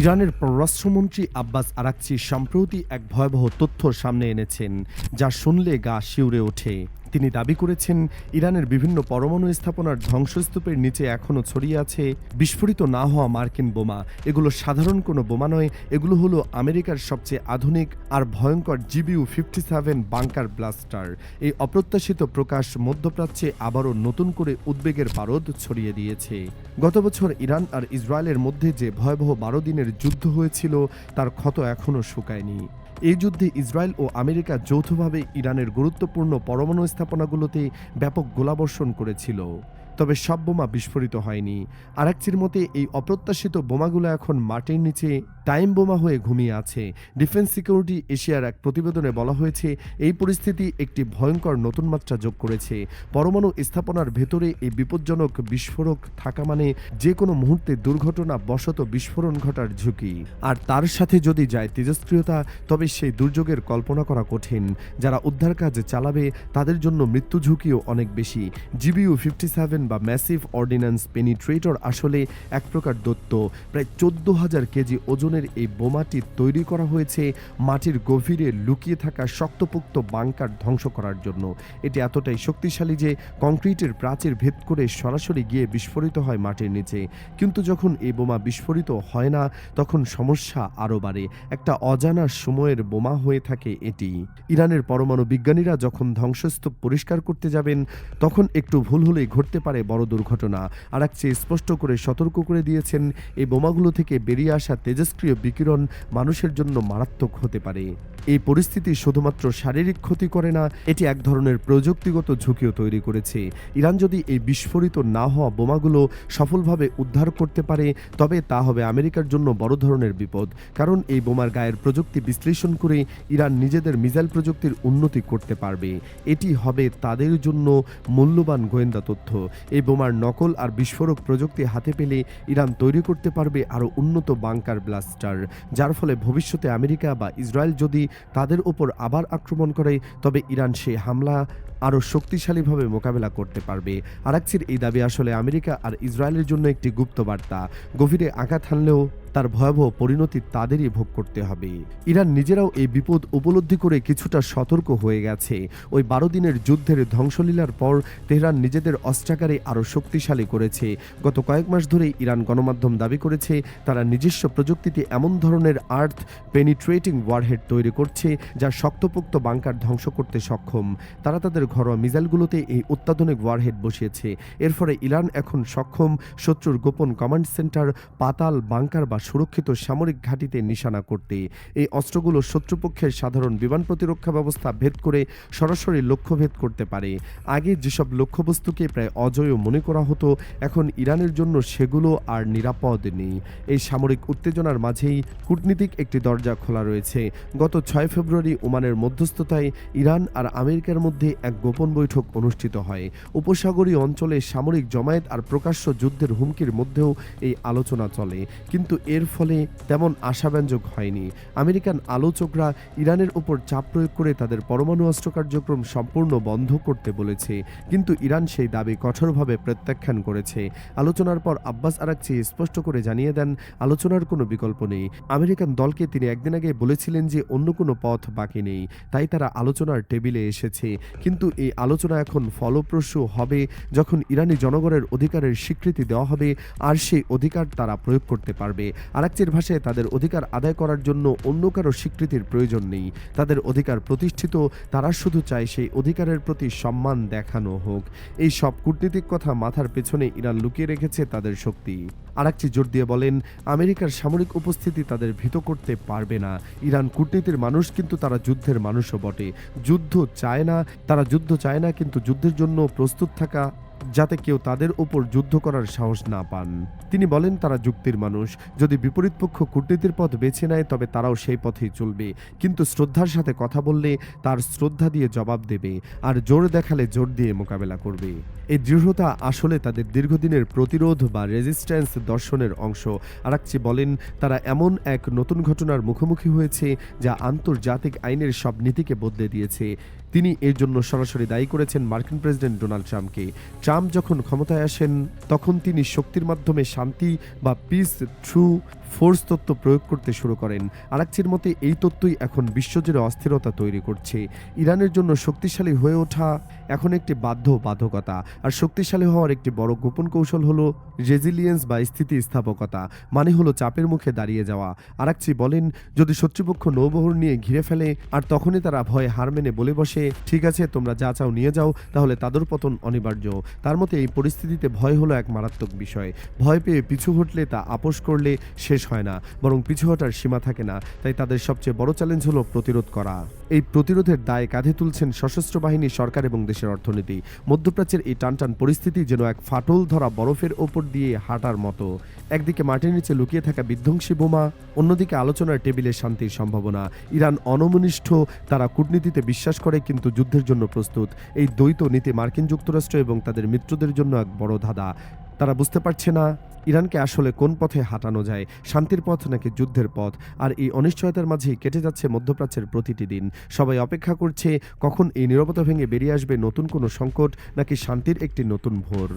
ইরানের পররাষ্ট্রমন্ত্রী Abbas Araghchi সম্প্রতি এক ভয়াবহ তথ্য সামনে এনেছেন, যা শুনলে গা শিউরে ওঠে। তিনি দাবি করেছেন, ইরানের বিভিন্ন পরমাণু স্থাপনার ধ্বংসস্তূপের নিচে এখনও ছড়িয়ে আছে বিস্ফোরিত না হওয়া মার্কিন বোমা। এগুলো সাধারণ কোনো বোমা নয়, এগুলো হলো আমেরিকার সবচেয়ে আধুনিক আর ভয়ঙ্কর GBU fifty seven bunker blaster. এই অপ্রত্যাশিত প্রকাশ মধ্যপ্রাচ্যে আবারও নতুন করে উদ্বেগের বারদ ছড়িয়ে দিয়েছে। গত বছর ইরান আর ইসরায়েলের মধ্যে যে ভয়াবহ বারো দিনের যুদ্ধ হয়েছিল, তার ক্ষত এখনও শুকায়নি। এই যুদ্ধে ইসরায়েল ও আমেরিকা যৌথভাবে ইরানের গুরুত্বপূর্ণ পরমাণু স্থাপনাগুলোতে ব্যাপক গোলাবর্ষণ করেছিল। তবে সব বোমা বিস্ফোরিত হয়নি। আরেকচির মতে, এই অপ্রত্যাশিত বোমাগুলো এখন মাটির নিচে টাইম বোমা হয়ে ঘুমিয়ে আছে। ডিফেন্স সিকিউরিটি এশিয়ার এক প্রতিবেদনে বলা হয়েছে, এই পরিস্থিতি একটি ভয়ঙ্কর নতুন মাত্রা যোগ করেছে। পরমাণু স্থাপনার ভেতরে এই বিপজ্জনক বিস্ফোরক থাকা মানে যে কোনো মুহূর্তে দুর্ঘটনা বশত বিস্ফোরণ ঘটার ঝুঁকি। আর তার সাথে যদি যায় তেজস্ক্রিয়তা, তবে সেই দুর্যোগের কল্পনা করা কঠিন। যারা উদ্ধার কাজ চালাবে, তাদের জন্য মৃত্যু ঝুঁকিও অনেক বেশি। জিবিউ ফিফটি সেভেন বা ম্যাসিভ অর্ডিন্যান্স পেনিট্রেটর আসলে এক প্রকার দত্ত। প্রায় চোদ্দ হাজার কেজি ওজনের এই বোমাটি তৈরি করা হয়েছে মাটির গভীরে লুকিয়ে থাকা শক্তপোক্ত বাংকার ধ্বংস করার জন্য। এটি এতটাই শক্তিশালী যে কংক্রিটের প্রাচীর ভেদ করে সরাসরি গিয়ে বিস্ফোরিত হয় মাটির নিচে। কিন্তু যখন এই বোমা বিস্ফোরিত হয় না, তখন সমস্যা আরও বাড়ে। একটা অজানা সময়ের বোমা হয়ে থাকে এটি। ইরানের পরমাণু বিজ্ঞানীরা যখন ধ্বংসস্তূপ পরিষ্কার করতে যাবেন, তখন একটু ভুল হলেই ঘটতে পারে বড় দুর্ঘটনা। আর এক চেয়ে স্পষ্ট করে সতর্ক করে দিয়েছেন, এই বোমাগুলো থেকে বেরিয়ে আসা তেজস্ক্রিয় বিকিরণ মানুষের জন্য মারাত্মক হতে পারে। এই পরিস্থিতি শুধুমাত্র শারীরিক ক্ষতি করে না, এটি এক ধরনের প্রযুক্তিগত ঝুঁকিও তৈরি করেছে। ইরান যদি এই বিস্ফোরিত না হওয়া বোমাগুলো সফলভাবে উদ্ধার করতে পারে, তবে তা হবে আমেরিকার জন্য বড় ধরনের বিপদ। কারণ এই বোমার গায়ের প্রযুক্তি বিশ্লেষণ করে ইরান নিজেদের মিসাইল প্রযুক্তির উন্নতি করতে পারবে। এটি হবে তাদের জন্য মূল্যবান গোয়েন্দা তথ্য। এই বোমার নকল আর বিস্ফোরক প্রযুক্তি হাতে পেলে ইরান তৈরি করতে পারবে আরও উন্নত বাংকার ব্লাস্টার, যার ফলে ভবিষ্যতে আমেরিকা বা ইসরায়েল যদি তাদের উপর আবার আক্রমণ করে, তবে ইরান সেই হামলা আরও শক্তিশালীভাবে মোকাবেলা করতে পারবে। আরাকচির এই দাবি আসলে আমেরিকা আর ইসরায়েলের জন্য একটি গুপ্ত বার্তা। গভীরে আঘাত হানলেও তার ভয়াবহ পরিণতি তাদেরই ভোগ করতে হবে। ইরান নিজেরাও এই বিপদ উপলব্ধি করে কিছুটা সতর্ক হয়ে গেছে। ওই বারো দিনের যুদ্ধের ধ্বংসলীলার পর তেহরান নিজেদের অস্ত্রাগারে আরও শক্তিশালী করেছে। গত কয়েক মাস ধরে ইরান গণমাধ্যম দাবি করেছে, তারা নিজস্ব প্রযুক্তিতে এমন ধরনের আর্থ পেনিট্রেটিং ওয়ারহেড তৈরি করছে, যা শক্তপোক্ত বাংকার ধ্বংস করতে সক্ষম। তারা তাদের ঘরোয়া মিসাইলগুলোতে এই অত্যাধুনিক ওয়ারহেড বসিয়েছে। এর ফলে ইরান এখন সক্ষম শত্রুর গোপন কমান্ড সেন্টার পাতাল বাংকার বা সুরক্ষিত সামরিক ঘাঁটিতে নিশানা করতে এই অস্ত্রগুলো শত্রুপক্ষের সাধারণ বিমান প্রতিরক্ষা ব্যবস্থা ভেদ করে সরাসরি লক্ষ্যভেদ করতে পারে। আগে যেসব লক্ষ্যবস্তুকে প্রায় অজয় মনে করা হতো, এখন ইরানের জন্য সেগুলো আর নিরাপদ নেই। এই সামরিক উত্তেজনার মাঝেই কূটনীতিক একটি দরজা খোলা রয়েছে। গত ছয় ফেব্রুয়ারি ওমানের মধ্যস্থতায় ইরান আর আমেরিকার মধ্যে এক গোপন বৈঠক অনুষ্ঠিত হয়। উপসাগরীয় অঞ্চলে সামরিক জমায়েত আর প্রকাশ্য যুদ্ধের হুমকির মধ্যেও এই আলোচনা চলে। কিন্তু এর ফলে তেমন আশাব্যঞ্জক হয়নি। আমেরিকান আলোচকরা ইরানের উপর চাপ প্রয়োগ করে তাদের পরমাণু অস্ত্র কার্যক্রম সম্পূর্ণ বন্ধ করতে বলেছে। কিন্তু ইরান সেই দাবি কঠোরভাবে প্রত্যাখ্যান করেছে। আলোচনার পর আব্বাস আরাকচি স্পষ্ট করে জানিয়ে দেন, আলোচনার কোনো বিকল্প নেই। আমেরিকান দলকে তিনি একদিন আগে বলেছিলেন যে অন্য কোনো পথ বাকি নেই। তাই তারা আলোচনার টেবিলে এসেছে। কিন্তু এই আলোচনা এখন ফলপ্রসূ হবে যখন ইরানি জনগণের অধিকারের স্বীকৃতি দেওয়া হবে, আর সেই অধিকার তারা প্রয়োগ করতে পারবে। আরাকচির ভাষায় তাদের অধিকার আদায় করার জন্য অন্য কারও স্বীকৃতির প্রয়োজন নেই। তাদের অধিকার প্রতিষ্ঠিত, তারা শুধু চায় সেই অধিকারের প্রতি সম্মান দেখানো হোক। এই সব কূটনীতিক কথা মাথার পেছনে ইরান লুকিয়ে রেখেছে তাদের শক্তি। আরাকচি জোর দিয়ে বলেন, আমেরিকার সামরিক উপস্থিতি তাদের ভীত করতে পারবে না। ইরান কূটনীতির মানুষ কিন্তু তারা যুদ্ধের মানুষও বটে। যুদ্ধ চায় না, তারা যুদ্ধ চায় না, কিন্তু যুদ্ধের জন্য প্রস্তুত থাকা যাতে কেউ তাদের ওপর যুদ্ধ করার সাহস না পান। তিনি বলেন, তারা যুক্তির মানুষ। যদি বিপরীত পক্ষ কূটনীতির পথ বেছে নেয়, তবে তারাও সেই পথেই চলবে। কিন্তু শ্রদ্ধার সাথে কথা বললে তার শ্রদ্ধা দিয়ে জবাব দেবে আর জোর দেখালে জোর দিয়ে মোকাবেলা করবে। এই দৃঢ়তা আসলে তাদের দীর্ঘদিনের প্রতিরোধ বা রেজিস্ট্যান্স দর্শনের অংশ। আরাকচি বলেন, তারা এমন এক নতুন ঘটনার মুখোমুখি হয়েছে যা আন্তর্জাতিক আইনের সব নীতিকে বদলে দিয়েছে। তিনি এর জন্য সরাসরি দায়ী করেছেন মার্কিন প্রেসিডেন্ট ডোনাল্ড ট্রাম্পকে। ট্রাম্প যখন ক্ষমতায় আসেন তখন তিনি শক্তির মাধ্যমে শান্তি বা পিস থ্রু ফোর্স তত্ত্ব প্রয়োগ করতে শুরু করেন। আরাকচির মতে, এই তত্ত্বই এখন বিশ্বজুড়ে অস্থিরতা তৈরি করছে। ইরানের জন্য শক্তিশালী হয়ে ওঠা এখন একটি বাধ্য বাধকতা আর শক্তিশালী হওয়ার একটি বড় গোপন কৌশল হলো রেজিলিয়েন্স বা স্থিতিস্থাপকতা মানে হলো চাপের মুখে দাঁড়িয়ে যাওয়া। আরাকচি বলেন, যদি শত্রুপক্ষ নৌবহর নিয়ে ঘিরে ফেলে, আর তখনই তারা ভয়ে হার মেনে বলে বসে, ঠিক আছে, তোমরা যা চাও নিয়ে যাও, তাহলে তাদের পতন অনিবার্য। তার মতে, এই পরিস্থিতিতে ভয় হলো এক মারাত্মক বিষয়। ভয় পেয়ে পিছু হটলে তা আপোষ করলে শেষ হয় না, বরং পিছু হটার সীমা থাকে না, তাই তাদের সবচেয়ে বড় চ্যালেঞ্জ হলো প্রতিরোধ করা। এই প্রতিরোধের দায় কাঁধে তুলছেন সশস্ত্র বাহিনী, সরকার এবং দেশের অর্থনীতি। মধ্যপ্রাচ্যের এই টানটান পরিস্থিতি যেন এক ফাটল ধরা বরফের ওপর দিয়ে হাঁটার মতো। একদিকে মাটির নিচে লুকিয়ে থাকা বিধ্বংসী বোমা, অন্যদিকে আলোচনার টেবিলে শান্তির সম্ভাবনা। ইরান অনমনিষ্ঠ, তারা কূটনীতিতে বিশ্বাস করে কিন্তু যুদ্ধের জন্য প্রস্তুত। এই দ্বৈত নীতি মার্কিন যুক্তরাষ্ট্র এবং তাদের মিত্রদের জন্য এক বড় ধাঁধা। তারা বুঝতে পারছে না ইরানকে আসলে কোন পথে হাঁটানো যায়? শান্তির পথ নাকি যুদ্ধের পথ? আর এই অনিশ্চয়তার মাঝেই কেটে যাচ্ছে মধ্যপ্রাচ্যের প্রতিটি দিন। সবাই অপেক্ষা করছে, কখন এই নীরবতা ভেঙে বেরিয়ে আসবে নতুন কোনো সংকট নাকি শান্তির একটি নতুন ভোর?